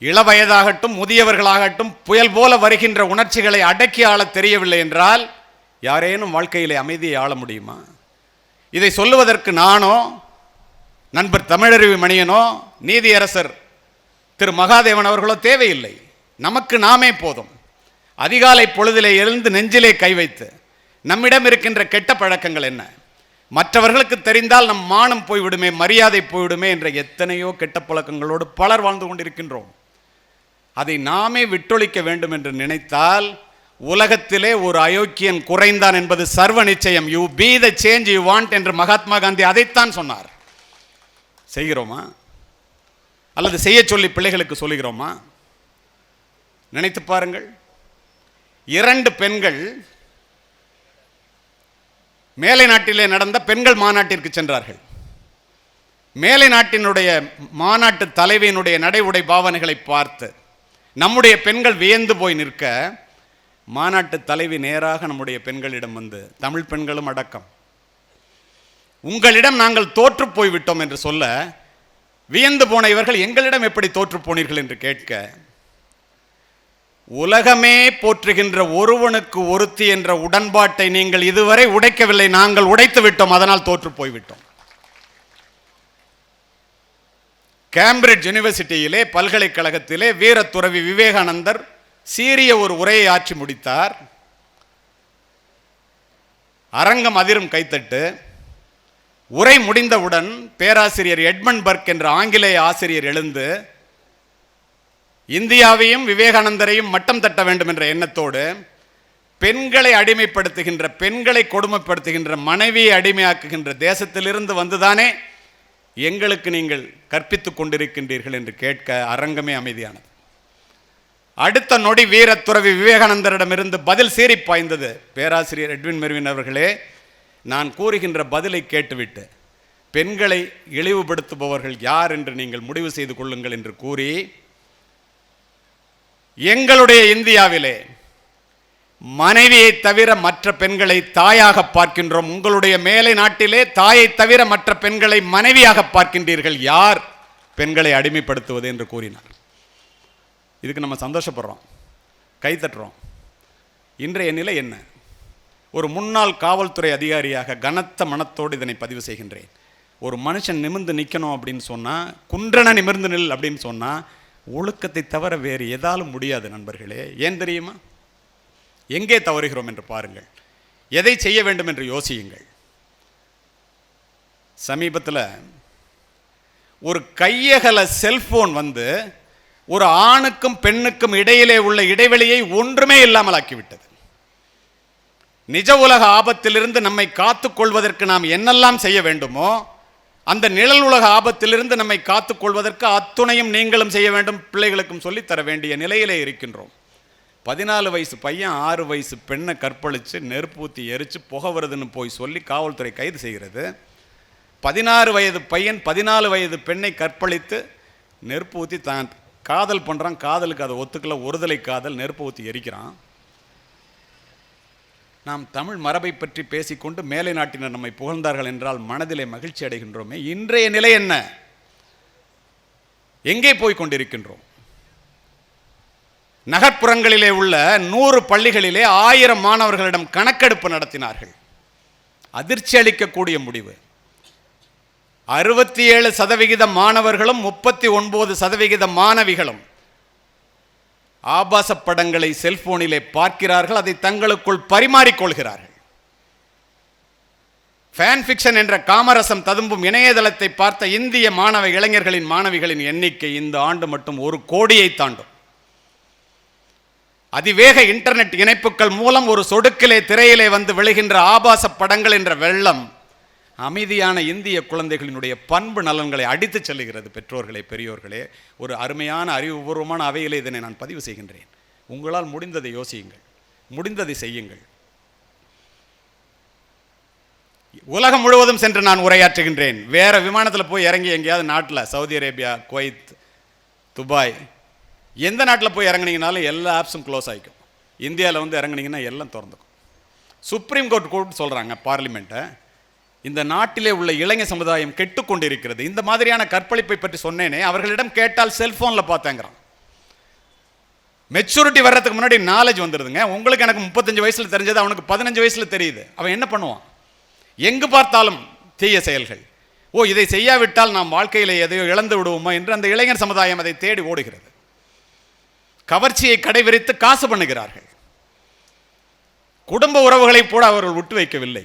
இளவயதாகட்டும் முதியவர்களாகட்டும் புயல் போல வருகின்ற உணர்ச்சிகளை அடக்கி ஆளத் தெரியவில்லை என்றால் யாரேனும் வாழ்க்கையிலே அமைதியை ஆள முடியுமா? இதை சொல்லுவதற்கு நானோ நண்பர் தமிழறிவு மணியனோ நீதியரசர் திரு மகாதேவன் அவர்களோ தேவையில்லை. நமக்கு நாமே போதும். அதிகாலை பொழுதிலே எழுந்து நெஞ்சிலே கை வைத்து நம்மிடம் இருக்கின்ற கெட்ட பழக்கங்கள் என்ன? மற்றவர்களுக்கு தெரிந்தால் நம் மானம் போய்விடுமே மரியாதை போய்விடுமே என்ற எத்தனையோ கெட்ட பழக்கங்களோடு பலர் வாழ்ந்து கொண்டிருக்கின்றோம். அதை நாமே விட்டொழிக்க வேண்டும் என்று நினைத்தால் உலகத்திலே ஒரு அயோக்கியன் குறைந்தான் என்பது சர்வ நிச்சயம். You be the change you want என்று மகாத்மா காந்தி அதைத்தான் சொன்னார். செய்கிறோமா? அல்லது செய்ய சொல்லி பிள்ளைகளுக்கு சொல்லுகிறோமா? நினைத்து பாருங்கள். இரண்டு பெண்கள் மேலை நாட்டிலே நடந்த பெண்கள் மாநாட்டிற்கு சென்றார்கள். மேலை நாட்டினுடைய மாநாட்டு தலைவியினுடைய நடை உடை பாவனைகளை பார்த்து நம்முடைய பெண்கள் வியந்து போய் நிற்க மாநாட்டு தலைவி நேராக நம்முடைய பெண்களிடம் வந்து தமிழ் பெண்களும் அடக்கம். உங்களிடம் நாங்கள் தோற்று போய்விட்டோம் என்று சொல்ல வியந்து போன இவர்கள் எங்களிடம் எப்படி தோற்று போனீர்கள் என்று கேட்க உலகமே போற்றுகின்ற ஒருவனுக்கு ஒருத்தி என்ற உடன்பாட்டை நீங்கள் இதுவரை உடைக்கவில்லை நாங்கள் உடைத்து விட்டோம் அதனால் தோற்று போய்விட்டோம். கேம்பிரிட்ஜ் யூனிவர்சிட்டியிலே பல்கலைக்கழகத்திலே வீரத்துறவி விவேகானந்தர் சீரிய ஒரு உரையை ஆற்றி முடித்தார். அரங்கம் அதிரும் கைத்தட்டு. உரை முடிந்தவுடன் பேராசிரியர் எட்மண்ட் பர்க் என்ற ஆங்கிலேய ஆசிரியர் எழுந்து இந்தியாவையும் விவேகானந்தரையும் மட்டம் தட்ட வேண்டும் என்ற எண்ணத்தோடு பெண்களை அடிமைப்படுத்துகின்ற பெண்களை கொடுமைப்படுத்துகின்ற மனைவியை அடிமையாக்குகின்ற தேசத்திலிருந்து வந்துதானே எங்களுக்கு நீங்கள் கற்பித்துக் கொண்டிருக்கின்றீர்கள் என்று கேட்க அரங்கமே அமைதியானது. அடுத்த நொடி வீரத்துறவி விவேகானந்தரிடமிருந்து பதில் சீறி பாய்ந்தது. பேராசிரியர் எட்வின் மெர்வின் அவர்களே நான் கூறுகின்ற பதிலை கேட்டுவிட்டு பெண்களை இழிவுபடுத்துபவர்கள் யார் என்று நீங்கள் முடிவு செய்து கொள்ளுங்கள் என்று கூறி எங்களுடைய இந்தியாவிலே மனைவியை தவிர மற்ற பெண்களை தாயாக பார்க்கின்றோம். உங்களுடைய மேலை நாட்டிலே தாயை தவிர மற்ற பெண்களை மனைவியாக பார்க்கின்றீர்கள். யார் பெண்களை அடிமைப்படுத்துவது என்று கூறினார். இதுக்கு நம்ம சந்தோஷப்படுறோம். கைத்தட்டுறோம் இன்றைய நிலை என்ன? ஒரு முன்னாள் காவல்துறை அதிகாரியாக கனத்த மனத்தோடு இதனை பதிவு செய்கின்றேன். ஒரு மனுஷன் நிமிர்ந்து நிற்கணும் அப்படின்னு சொன்னால் குன்றன நிமிர்ந்து நில் அப்படின்னு சொன்னால் ஒழுக்கத்தை தவிர வேறு எதாலும் முடியாது நண்பர்களே. ஏன் தெரியுமா? எங்கே தவறுகிறோம் என்று பாருங்கள். எதை செய்ய வேண்டும் என்று யோசியுங்கள். சமீபத்தில் ஒரு கையகல செல்போன் வந்து ஒரு ஆணுக்கும் பெண்ணுக்கும் இடையிலே உள்ள இடைவெளியை ஒன்றுமே இல்லாமல் ஆக்கிவிட்டது நிஜ உலக ஆபத்திலிருந்து நம்மை காத்துக்கொள்வதற்கு நாம் என்னெல்லாம் செய்ய வேண்டுமோ அந்த நிழல் உலக ஆபத்திலிருந்து நம்மை காத்துக்கொள்வதற்கு அத்துணையும் நீங்களும் செய்ய வேண்டும் பிள்ளைகளுக்கும் சொல்லித் தர வேண்டிய நிலையிலே இருக்கின்றோம். பதினாலு வயசு பையன் ஆறு வயசு பெண்ணை கற்பழித்து நெருப்பு ஊற்றி எரித்து புகை வருதுன்னு போய் சொல்லி காவல்துறை கைது செய்கிறது. பதினாறு வயது பையன் பதினாலு வயது பெண்ணை கற்பழித்து நெருப்பு ஊற்றி தான் காதல் பண்ணுறான் காதலுக்கு அதை ஒத்துக்கல ஒருதலை காதல் நெருப்பு ஊற்றி எரிக்கிறான். நாம் தமிழ் மரபை பற்றி பேசிக்கொண்டு மேலை நாட்டினர் நம்மை புகழ்ந்தார்கள் என்றால் மனதிலே மகிழ்ச்சி அடைகின்றோமே. இன்றைய நிலை என்ன? எங்கே போய் கொண்டிருக்கின்றோம்? நகர்ப்புறங்களிலே உள்ள நூறு பள்ளிகளிலே ஆயிரம் மாணவர்களிடம் கணக்கெடுப்பு நடத்தினார்கள். அதிர்ச்சி அளிக்கக்கூடிய முடிவு. அறுபத்தி ஏழு சதவிகித மாணவர்களும் முப்பத்தி ஒன்பது சதவிகித மாணவிகளும் ஆபாச படங்களை செல்போனிலே பார்க்கிறார்கள் அதை தங்களுக்குள் பரிமாறிக்கொள்கிறார்கள். ஃபேன் ஃபிக்ஷன் என்ற காமரசம் ததும்பும் இணையதளத்தை பார்த்த இந்திய மாணவ இளைஞர்களின் மாணவிகளின் எண்ணிக்கை இந்த ஆண்டு மட்டும் ஒரு கோடியை தாண்டும். அதிவேக இன்டர்நெட் இணைப்புகள் மூலம் ஒரு சொடுக்கிலே திரையிலே வந்து விழுகின்ற ஆபாச படங்கள் என்ற வெள்ளம் அமைதியான இந்திய குழந்தைகளினுடைய பண்பு நலன்களை அடித்துச் செல்லுகிறது பெற்றோர்களே பெரியோர்களே. ஒரு அருமையான அறிவுபூர்வமான அவையிலே இதனை நான் பதிவு செய்கின்றேன். உங்களால் முடிந்ததை யோசியுங்கள். முடிந்ததை செய்யுங்கள். உலகம் முழுவதும் சென்று நான் உரையாற்றுகின்றேன். வேற விமானத்தில் போய் இறங்கி எங்கேயாவது நாட்டில் சவுதி அரேபியா குவைத் துபாய் எந்த நாட்டில் போய் இறங்குனீங்கனாலும் எல்லா ஆப்ஸும் க்ளோஸ் ஆகிக்கும் இந்தியாவில் வந்து இறங்குனீங்கன்னா எல்லாம் திறந்துக்கும். சுப்ரீம் கோர்ட் கோர்ட் சொல்கிறாங்க பார்லிமெண்ட்டை இந்த நாட்டிலே உள்ள இளைஞர் சமுதாயம் கெட்டுக்கொண்டிருக்கிறது இந்த மாதிரியான கற்பழிப்பை பற்றி சொன்னேனே அவர்களிடம் கேட்டால் செல்ஃபோனில் பார்த்தேங்கிறான். மெச்சூரிட்டி வர்றதுக்கு முன்னாடி நாலேஜ் வந்துடுதுங்க உங்களுக்கு எனக்கு முப்பத்தஞ்சு வயசில் தெரிஞ்சது அவனுக்கு பதினஞ்சு வயசில் தெரியுது. அவன் என்ன பண்ணுவான்? எங்கு பார்த்தாலும் தீய செயல்கள். ஓ இதை செய்யாவிட்டால் நாம் வாழ்க்கையில் எதையோ இழந்து விடுவோமா என்று அந்த இளைஞர் சமுதாயம் அதை தேடி ஓடுகிறது. கவர்ச்சியை கடைபிடித்து காசு பண்ணுகிறார்கள். குடும்ப உறவுகளை கூட அவர்கள் விட்டு வைக்கவில்லை.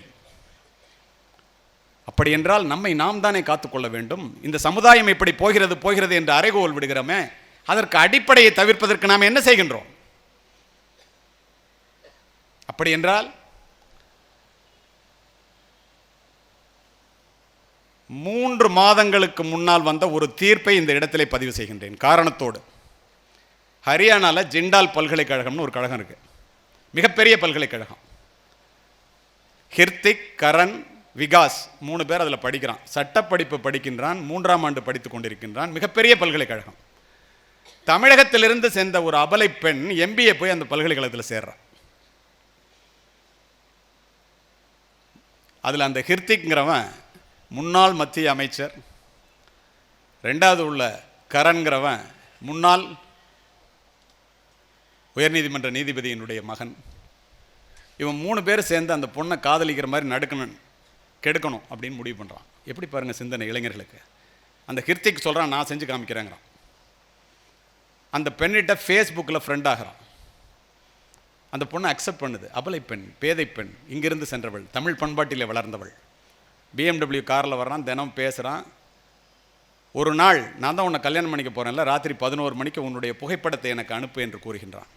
அப்படி என்றால் நம்மை நாம் தானே காத்துக்கொள்ள வேண்டும். இந்த சமுதாயம் இப்படி போகிறது போகிறது என்று அறைகோல் விடுகிறோமே அதற்கு அடிப்படையை தவிர்ப்பதற்கு நாம் என்ன செய்கின்றோம்? அப்படி என்றால் மூன்று மாதங்களுக்கு முன்னால் வந்த ஒரு தீர்ப்பை இந்த இடத்திலே பதிவு செய்கின்றேன். காரணத்தோடு. ஹரியானாவில் ஜிண்டால் பல்கலைக்கழகம்னு ஒரு கழகம் இருக்கு. மிகப்பெரிய பல்கலைக்கழகம். ஹிர்திக் கரண் விகாஸ் மூணு பேர் அதில் படிக்கிறான். சட்டப்படிப்பு படிக்கின்றான் மூன்றாம் ஆண்டு படித்துக் கொண்டிருக்கின்றான். மிகப்பெரிய பல்கலைக்கழகம். தமிழகத்திலிருந்து சேர்ந்த ஒரு அபலை பெண் எம்பிஏ போய் அந்த பல்கலைக்கழகத்தில் சேர்றான் அதில் அந்த ஹிர்திக்ங்கிறவன் முன்னாள் மத்திய அமைச்சர் ரெண்டாவது உள்ள கரண்கிறவன் முன்னாள் உயர்நீதிமன்ற நீதிபதியினுடைய மகன். இவன் மூணு பேர் சேர்ந்து அந்த பொண்ணை காதலிக்கிற மாதிரி நடக்கணும் கெடுக்கணும் அப்படின்னு முடிவு பண்ணுறான் எப்படி பாருங்கள் சிந்தனை இளைஞர்களுக்கு. அந்த ஹிர்திக் சொல்கிறான் நான் செஞ்சு காமிக்கிறேங்கிறான். அந்த பெண்ணிட்ட ஃபேஸ்புக்கில் ஃப்ரெண்ட் ஆகிறான். அந்த பொண்ணை அக்செப்ட் பண்ணுது. அபலை பெண் பேதை பெண் இங்கிருந்து சென்றவள் தமிழ் பண்பாட்டிலே வளர்ந்தவள். பிஎம்டபிள்யூ காரில் வர்றான் தினம் பேசுகிறான் ஒரு நாள் நான் தான் உன்னை கல்யாணம் பண்ணிக்க போகிறேன்ல ராத்திரி பதினோரு மணிக்கு உன்னுடைய புகைப்படத்தை எனக்கு அனுப்பு என்று கூறுகின்றான்.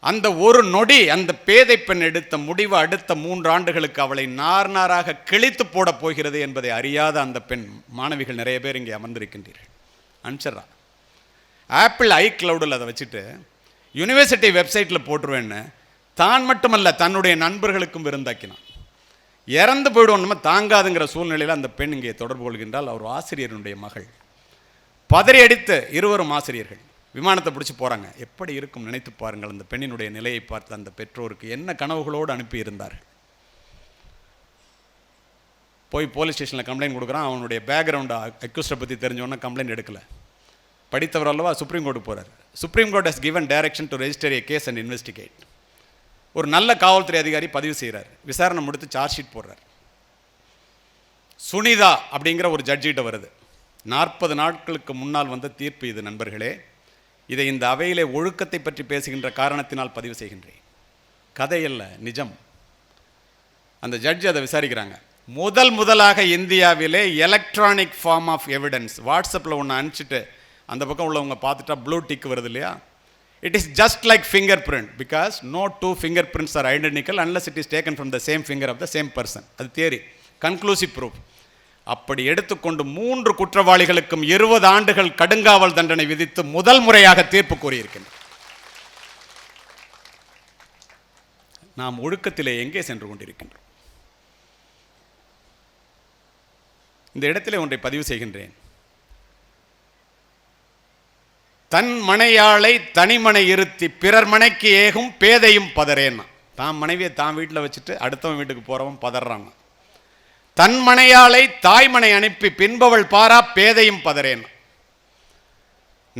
அந்த ஒரு நொடி அந்த பேதை பெண் எடுத்த முடிவு அடுத்த மூன்று ஆண்டுகளுக்கு அவளை நார் நாராக கிழித்து போடப் போகிறது என்பதை அறியாத அந்த பெண் மாணவிகள் நிறைய பேர் இங்கே அமர்ந்திருக்கின்றீர்கள். அனுப்பிச்சிட்றா. ஆப்பிள் ஐ கிளவுடில் அதை வச்சுட்டு யூனிவர்சிட்டி வெப்சைட்டில் போட்டுருவேன்னு தான் மட்டுமல்ல தன்னுடைய நண்பர்களுக்கும் விருந்தாக்கினான். இறந்து போயிடுவோம் தாங்காதுங்கிற சூழ்நிலையில் அந்த பெண் இங்கே தொடர்பு கொள்கின்றால் அவர் ஆசிரியருடைய மகள். பதறி அடித்து இருவரும் ஆசிரியர்கள். விமானத்தை பிடிச்சி போகிறாங்க எப்படி இருக்கும் நினைத்து பாருங்கள். அந்த பெண்ணினுடைய நிலையை பார்த்து அந்த பெற்றோருக்கு என்ன கனவுகளோடு அனுப்பியிருந்தார்கள் போய் போலீஸ் ஸ்டேஷனில் கம்ப்ளைண்ட் கொடுக்குறான். அவனுடைய பேக்ரவுண்டை அக்யூஸ்டை பற்றி தெரிஞ்சவொன்னே கம்ப்ளைண்ட் எடுக்கலை. படித்தவர் அல்லவா சுப்ரீம் கோர்ட்டு போகிறார் supreme court has given direction to register a case and investigate ஒரு நல்ல காவல்துறை அதிகாரி பதிவு செய்கிறார் விசாரணை முடித்து சார்ஜ் ஷீட் போடுறார். சுனிதா அப்படிங்கிற ஒரு ஜட்ஜிகிட்ட வருது. நாற்பது நாட்களுக்கு முன்னால் வந்த தீர்ப்பு இது நண்பர்களே. இதை இந்த அவையிலே ஒழுக்கத்தை பற்றி பேசுகின்ற காரணத்தினால் பதிவு செய்கின்றேன். கதையல்ல நிஜம். அந்த ஜட்ஜ் அதை விசாரிக்கிறாங்க. முதல் முதலாக இந்தியாவிலே எலக்ட்ரானிக் ஃபார்ம் ஆஃப் எவிடன்ஸ் வாட்ஸ்அப்பில் ஒன்று அனுப்பிச்சிட்டு அந்த பக்கம் உள்ளவங்க பார்த்துட்டா ப்ளூ டிக் வருது இல்லையா? It is just like fingerprint because no two fingerprints are identical unless it is taken from the same finger of the same person அது தியரி கன்க்ளூசிவ் ப்ரூஃப் அப்படி எடுத்துக்கொண்டு மூன்று குற்றவாளிகளுக்கும் இருபது ஆண்டுகள் கடுங்காவல் தண்டனை விதித்து முதல் முறையாக தீர்ப்பு கூறியிருக்கின்றனர் நாம் ஒழுக்கத்திலே எங்கே சென்று கொண்டிருக்கின்றோம்? இந்த இடத்திலே ஒன்றை பதிவு செய்கின்றேன். தன் மனையாளை தனிமனை இருத்தி பிறர் மனைக்கு ஏகும் பேதையும் பதறேன்னா. தான் மனைவியை தான் வீட்டில் வச்சுட்டு அடுத்தவன் வீட்டுக்கு போகிறவன் பதறான் தன் மனையாளை தாய்மனை அனுப்பி பின்பவள் பாரா பேதையும் பதறேன்.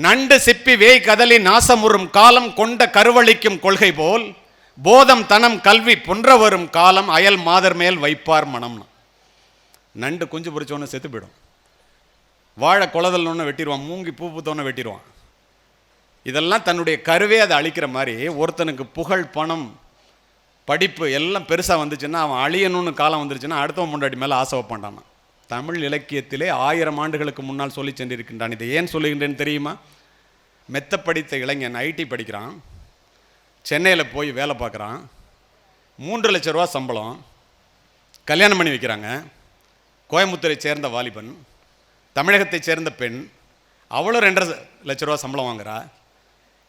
நண்டு சிப்பி வேய் கதலி நாசமுறும் காலம் கொண்ட கருவழிக்கும் கொள்கை போல் போதம் தனம் கல்வி புன்ற வரும் காலம் அயல் மாதர் மேல் வைப்பார் மனம்னா. நண்டு குஞ்சு பொறிச்சோன்னு செத்து போயிடும். வாழை குளதல் ஒன்று வெட்டிடுவான் மூங்கி பூ பூத்தோன்னு வெட்டிடுவான் இதெல்லாம் தன்னுடைய கருவே அதை அழிக்கிற மாதிரி ஒருத்தனுக்கு புகழ் பணம் படிப்பு எல்லாம் பெருசாக வந்துச்சுன்னா அவன் அழியணும்னு காலம் வந்துருச்சுன்னா அடுத்தவன் முன்னாடி மேலே ஆசை வைப்பான்டான் தமிழ் இலக்கியத்திலே ஆயிரம் ஆண்டுகளுக்கு முன்னால் சொல்லி சென்றிருக்கின்றான். இதை ஏன் சொல்லுகின்றேன்னு தெரியுமா? மெத்த படித்த இளைஞன் ஐடி படிக்கிறான். சென்னையில் போய் வேலை பார்க்குறான். மூன்று லட்ச ரூபா சம்பளம். கல்யாணம் பண்ணி வைக்கிறாங்க. கோயம்புத்தூரை சேர்ந்த வாலிபன். தமிழகத்தை சேர்ந்த பெண். அவளும் ரெண்டரை லட்ச ரூபா சம்பளம் வாங்குறா.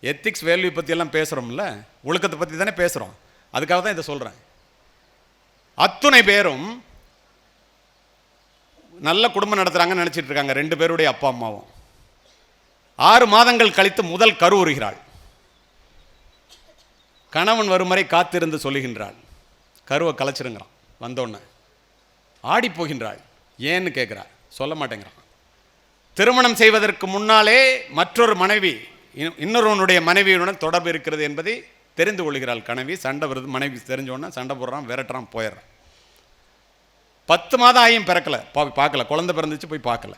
எத்திக்ஸ் வேல்யூ பற்றியெல்லாம் பேசுகிறோம்ல ஒழுக்கத்தை பற்றி தானே பேசுகிறோம் அதுக்காக தான் இதை சொல்கிறேன் அத்துணை பேரும் நல்ல குடும்பம் நடத்துகிறாங்கன்னு நினச்சிட்டு இருக்காங்க. ரெண்டு பேருடைய அப்பா அம்மாவும். ஆறு மாதங்கள் கழித்து முதல் கரு உறுகிறாள் கணவன் வரும் வரை காத்திருந்து சொல்லுகின்றாள். கருவை கலைச்சிருங்கிறான். வந்தோடனே ஆடி போகின்றாள் ஏன்னு கேட்குறாள் சொல்ல மாட்டேங்கிறான். திருமணம் செய்வதற்கு முன்னாலே மற்றொரு மனைவி இன்னொருவனுடைய மனைவியுடன் தொடர்பு இருக்கிறது என்பதை தெரிந்து கொள்கிறாள் கனவி. சண்டை வருது மனைவி தெரிஞ்ச சண்டை போடுறான் விரட்டுறான் போயிடுறான். பத்து மாதம் ஆகியும் பிறக்கல. பா பார்க்கல. குழந்தை பிறந்துச்சு போய் பார்க்கல.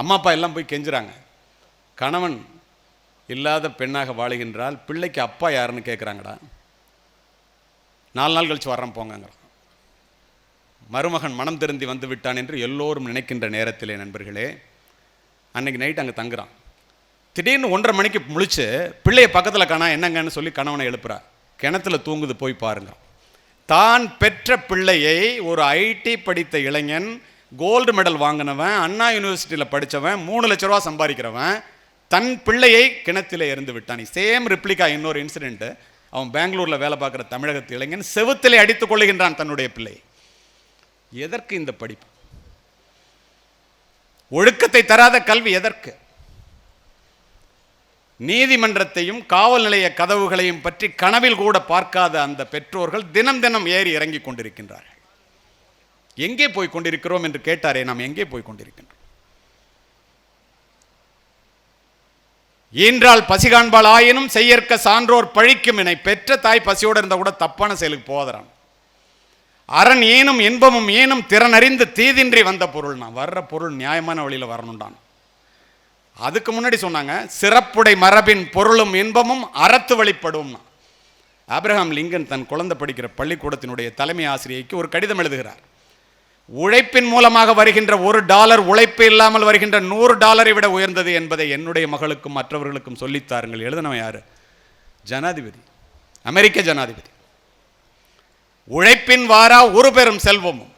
அம்மா அப்பா எல்லாம் போய் கெஞ்சுறாங்க. கணவன் இல்லாத பெண்ணாக வாழுகின்றால் பிள்ளைக்கு அப்பா யாருன்னு கேட்குறாங்கடா நாலு நாள் கழிச்சு வர்றேன் போங்கங்கிறான் மருமகன் மனம் திருந்தி வந்து விட்டான் என்று எல்லோரும் நினைக்கின்ற நேரத்திலே நண்பர்களே அன்னைக்கு நைட் அங்கே தங்குறான். திடீர்னு ஒன்றரை மணிக்கு முழிச்சு பிள்ளைய பக்கத்தில் காணா என்னங்கன்னு சொல்லி கணவனை எழுப்புறா. கிணத்துல தூங்குது போய் பாருங்க. தான் பெற்ற பிள்ளையை ஒரு ஐடி படித்த இளைஞன் கோல்டு மெடல் வாங்கினவன் அண்ணா யூனிவர்சிட்டியில் படித்தவன் மூணு லட்ச ரூபா சம்பாதிக்கிறவன் தன் பிள்ளையை கிணத்தில் இருந்து விட்டான். சேம் ரிப்ளிகா இன்னொரு இன்சிடென்ட் அவன் பெங்களூரில் வேலை பார்க்குற தமிழகத்து இளைஞன் செவுத்திலே அடித்துக் கொள்ளுகின்றான் தன்னுடைய பிள்ளை. எதற்கு இந்த படிப்பு? ஒழுக்கத்தை தராத கல்வி எதற்கு? நீதிமன்றத்தையும் காவல் நிலைய கதவுகளையும் பற்றி கனவில் கூட பார்க்காத அந்த பெற்றோர்கள் தினம் தினம் ஏறி இறங்கி கொண்டிருக்கின்றார்கள். எங்கே போய் கொண்டிருக்கிறோம் என்று கேட்டாரே நாம் எங்கே போய் கொண்டிருக்கின்றோம்? ஈன்றால் பசி காண்பால் ஆயினும் செய்யற்க சான்றோர் பழிக்கும் என பெற்ற தாய் பசியோடு இருந்தால் கூட தப்பான செயலுக்கு போதறான் அரண் ஏனும் இன்பமும் ஏனும் திறனறிந்து தீதின்றி வந்த பொருள் நான். வர்ற பொருள் நியாயமான வழியில் வரணும்டான். அதுக்கு முன்னாடி சொன்னாங்க சிறப்புடை மரபின் பொருளும் இன்பமும் அறத்து வழிப்படும் ஆபிரகாம் லிங்கன் தன் குழந்தை படிக்கிற பள்ளிக்கூடத்தினுடைய தலைமை ஆசிரியைக்கு ஒரு கடிதம் எழுதுகிறார். உழைப்பின் மூலமாக வருகின்ற ஒரு டாலர் உழைப்பு இல்லாமல் வருகின்ற நூறு டாலரை விட உயர்ந்தது என்பதை என்னுடைய மகளுக்கும் மற்றவர்களுக்கும் சொல்லித்தாருங்கள் எழுதினவன் யார்? ஜனாதிபதி. அமெரிக்க ஜனாதிபதி. உழைப்பின் வாரா ஒரு பெரும் செல்வமும்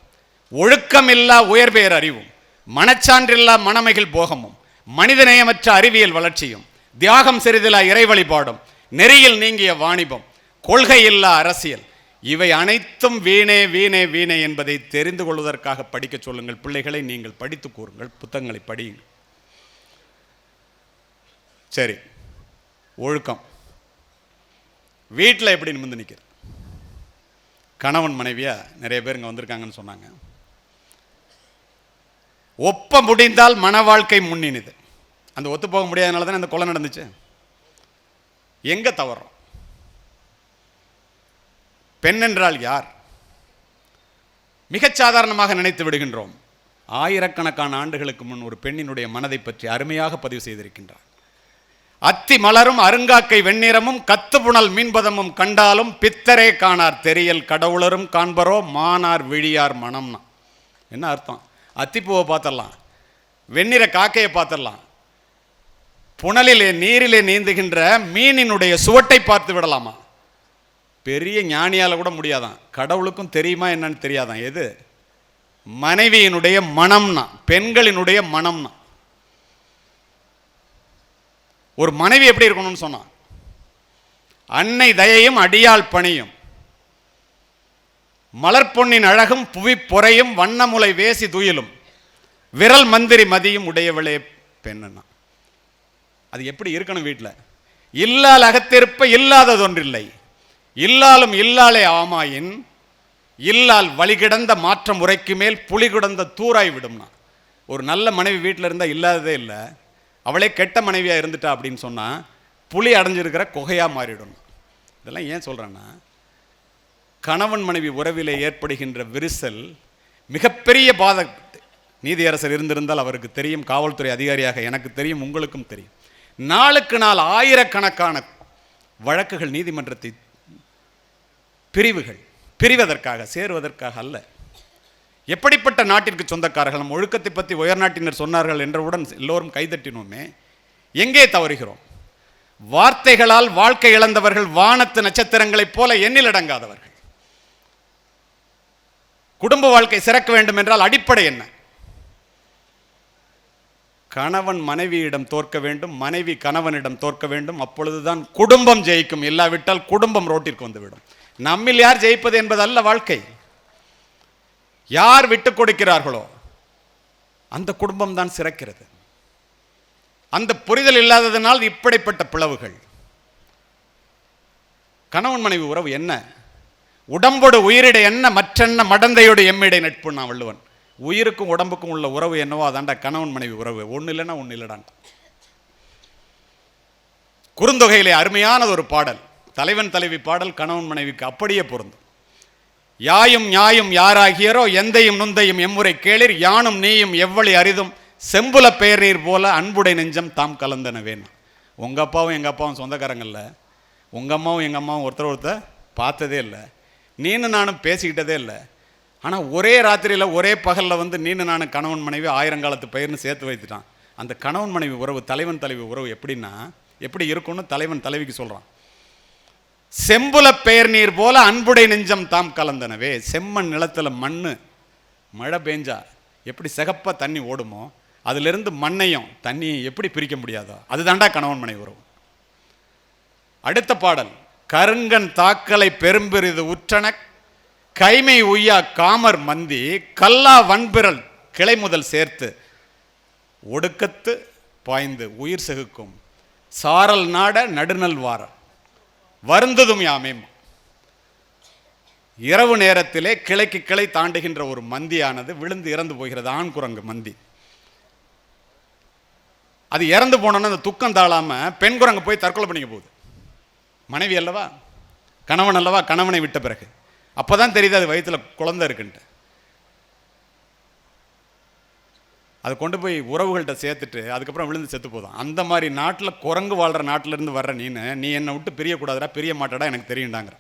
ஒழுக்கமில்லா உயர்பெயர் அறிவும் மனச்சான்றில்லா மணமைகள் போகமும் மனிதநேயமற்ற அறிவியல் வளர்ச்சியும் தியாகம் சிறிதிலா இறை வழிபாடும் நெறியில் நீங்கிய வாணிபம் கொள்கை இல்லா அரசியல் இவை அனைத்தும் வீணே வீணே வீணே என்பதை தெரிந்து கொள்வதற்காக படிக்க சொல்லுங்கள். பிள்ளைகளை நீங்கள் படித்து கூறுங்கள் புத்தகங்களை படியுங்கள். சரி ஒழுக்கம். வீட்டில் எப்படி நிமிந்து நிற்கிறது? கணவன் மனைவியா? நிறைய பேர் இங்கே வந்திருக்காங்கன்னு சொன்னாங்க. ஒப்ப முடிந்தால் மன வாழ்க்கை முன்னினுது. அந்த ஒத்து போக முடியாதனால தானே அந்த கொலை நடந்துச்சு. எங்கே தவறோம்? பெண் என்றால் யார்? மிகச் சாதாரணமாக நினைத்து விடுகின்றோம். ஆயிரக்கணக்கான ஆண்டுகளுக்கு முன் ஒரு பெண்ணினுடைய மனதை பற்றி அருமையாக பதிவு செய்திருக்கின்றார். அத்தி மலரும் அருங்காக்கை வெண்ணிறமும் கத்துப்புணல் மீன்பதமும் கண்டாலும் பித்தரே காணார் தெரியல் கடவுளரும் காண்பரோ மானார் விழியார் மனம்னா. என்ன அர்த்தம்? அத்திப்பூவை பார்த்துடலாம். வெண்ணிற காக்கையை பார்த்துடலாம். புனலிலே நீரிலே நீந்துகின்ற மீனினுடைய சுவட்டை பார்த்து விடலாமா? பெரிய ஞானியால் கூட முடியாதான். கடவுளுக்கும் தெரியுமா என்னன்னு தெரியாதான். எது? மனைவியினுடைய மனம்னா பெண்களினுடைய மனம்னா. ஒரு மனைவி எப்படி இருக்கணும்னு சொன்னான் அன்னை தயையும் அடியாள் பணியும். மலர்பொன்னின் அழகும் புவி பொறையும் வண்ணமுலை வேசி துயிலும். விரல் மந்திரி மதியும் உடையவளே பெண்ணுன்னா அது எப்படி இருக்கணும் வீட்டில் இல்லால் அகத்திருப்ப இல்லாததொன்றில்லை. இல்லாலும் இல்லாலே ஆமாயின் இல்லால் வழிகிடந்த மாற்றம் உரைக்கு மேல் புலி கிடந்த தூராய் விடும்னா ஒரு நல்ல மனைவி வீட்டில் இருந்தால் இல்லாததே இல்லை. அவளே கெட்ட மனைவியாக இருந்துட்டா அப்படின்னு சொன்னால் புலி அடைஞ்சிருக்கிற குகையாக மாறிடும். இதெல்லாம் ஏன் சொல்கிறேன்னா கணவன் மனைவி உறவிலே ஏற்படுகின்ற விரிசல் மிகப்பெரிய பாத நீதியரசர் இருந்திருந்தால் அவருக்கு தெரியும் காவல்துறை அதிகாரியாக எனக்கு தெரியும் உங்களுக்கும் தெரியும். நாளுக்கு நாள் ஆயிரக்கணக்கான வழக்குகள் நீதிமன்றத்தை பிரிவுகள் பிரிவதற்காக சேருவதற்காக அல்ல. எப்படிப்பட்ட நாட்டிற்கு சொந்தக்காரர்கள் நம் ஒழுக்கத்தை பற்றி உயர்நாட்டினர் சொன்னார்கள் என்றவுடன் எல்லோரும் கைதட்டினோமே எங்கே தவறுகிறோம்? வார்த்தைகளால் வாழ்க்கை இழந்தவர்கள் வானத்து நட்சத்திரங்களைப் போல எண்ணிலடங்காதவர்கள் குடும்ப வாழ்க்கை சிறக்க வேண்டும் என்றால் அடிப்படை என்ன? கணவன் மனைவியிடம் தோற்க வேண்டும் மனைவி கணவனிடம் தோற்க வேண்டும். அப்பொழுதுதான் குடும்பம் ஜெயிக்கும். இல்லாவிட்டால் குடும்பம் ரோட்டிற்கு வந்துவிடும். நம்மில் யார் ஜெயிப்பது என்பது அல்ல வாழ்க்கை. யார் விட்டு கொடுக்கிறார்களோ அந்த குடும்பம் தான் சிறக்கிறது. அந்த புரிதல் இல்லாததனால் இப்படிப்பட்ட பிளவுகள். கணவன் மனைவி உறவு என்ன? உடம்போடு உயிரிட என்ன? மற்றென்ன மடந்தையோடு எம்மிடை நட்பு நான் வள்ளுவன்? உயிருக்கும் உடம்புக்கும் உள்ள உறவு என்னவோ அதாண்டா கணவன் மனைவி உறவு. ஒன்று இல்லைன்னா ஒன்று இல்லைடான் குறுந்தொகையிலே அருமையானது ஒரு பாடல். தலைவன் தலைவி பாடல் கணவன் மனைவிக்கு அப்படியே பொருந்தும். யாயும் நியாயும் யாராகியரோ எந்தையும் நுந்தையும் எம்முறை கேளிர் யானும் நீயும் எவ்வளி அரிதும் செம்புல பேரீர் போல அன்புடை நெஞ்சம் தாம் கலந்தனவேன் உங்கள் அப்பாவும் எங்கள் அப்பாவும் சொந்தக்காரங்கள்ல உங்கள் அம்மாவும் எங்கள் அம்மாவும் ஒருத்தர் ஒருத்தர் பார்த்ததே இல்லை. நீனு நானும் பேசிக்கிட்டதே இல்லை. ஆனால் ஒரே ராத்திரியில் ஒரே பகலில் வந்து நீனு நான் கணவன் மனைவி ஆயிரங்காலத்து பயிர்னு சேர்த்து வைத்துட்டான். அந்த கணவன் மனைவி உறவு தலைவன் தலைவி உறவு எப்படின்னா எப்படி இருக்கும்னு தலைவன் தலைவிக்கு சொல்கிறான் செம்புல பெயர் நீர் போல அன்புடை நெஞ்சம் தாம் கலந்தனவே செம்மண் நிலத்தில் மண் மழை பெஞ்சா எப்படி சிகப்பாக தண்ணி ஓடுமோ அதிலிருந்து மண்ணையும் தண்ணியும் எப்படி பிரிக்க முடியாதோ அதுதான்டா கணவன் மனைவி உறவு. அடுத்த பாடல் கருங்கன் தாக்கலை பெரும்பெரிது உற்றன கைமை உய்யா காமர் மந்தி கல்லா வன்பிரல் கிளை முதல் சேர்த்து ஒடுக்கத்து பாய்ந்து உயிர் செகுக்கும். சாரல் நாட நடுநல் வார வருந்ததும் யாமேம். இரவு நேரத்திலே கிளைக்கு கிளை தாண்டுகின்ற ஒரு மந்தியானது விழுந்து இறந்து போகிறது ஆண் குரங்கு மந்தி. அது இறந்து போனோன்னா அந்த துக்கம் தாழாம பெண் குரங்கு போய் தற்கொலை பண்ணிக்க போகுது. மனைவி அல்லவா? கணவன் அல்லவா? கணவனை விட்ட பிறகு. அப்பதான் தெரியுது அது வயிற்றில் குழந்தை இருக்குன்ட்டு. அதை கொண்டு போய் உறவுகள்கிட்ட சேர்த்துட்டு அதுக்கப்புறம் விழுந்து செத்து போதும். அந்த மாதிரி நாட்டில் குரங்கு வாழ்கிற நாட்டிலேருந்து வர்ற நீனு நீ என்னை விட்டு பிரியக்கூடாதுடா பிரிய மாட்டடா எனக்கு தெரியுண்டாங்கிற